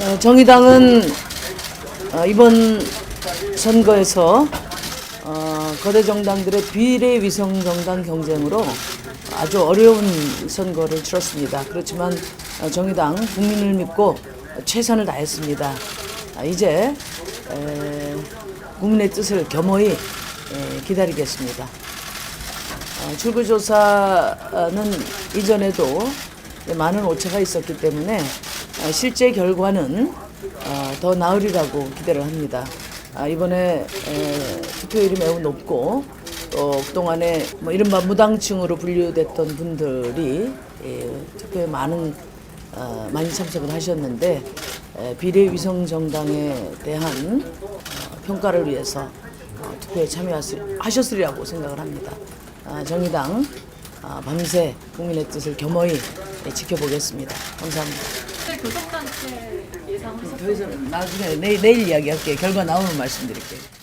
어, 정의당은 어, 이번 선거에서 어, 거대 정당들의 비례 위성 정당 경쟁으로 아주 어려운 선거를 치렀습니다. 그렇지만 어, 정의당 국민을 믿고 최선을 다했습니다. 아, 이제 에, 국민의 뜻을 겸허히 에, 기다리겠습니다. 어, 출구조사는 이전에도 많은 오차가 있었기 때문에 어, 실제 결과는 어, 더 나으리라고 기대를 합니다. 아, 이번에 에, 투표율이 매우 높고 또 그동안에 뭐 이른바 무당층으로 분류됐던 분들이 예, 투표에 많은 어, 많이 참석을 하셨는데 에, 비례 위성 정당에 대한 어, 평가를 위해서 어, 투표에 참여하셨으리라고 생각을 합니다. 아, 정의당 아, 밤새 국민의 뜻을 겸허히 예, 지켜보겠습니다. 감사합니다. 네, 교섭단체 예상하셨어요? 더 이상 나중에 내일, 내일 이야기할게요. 결과 나오면 말씀드릴게요.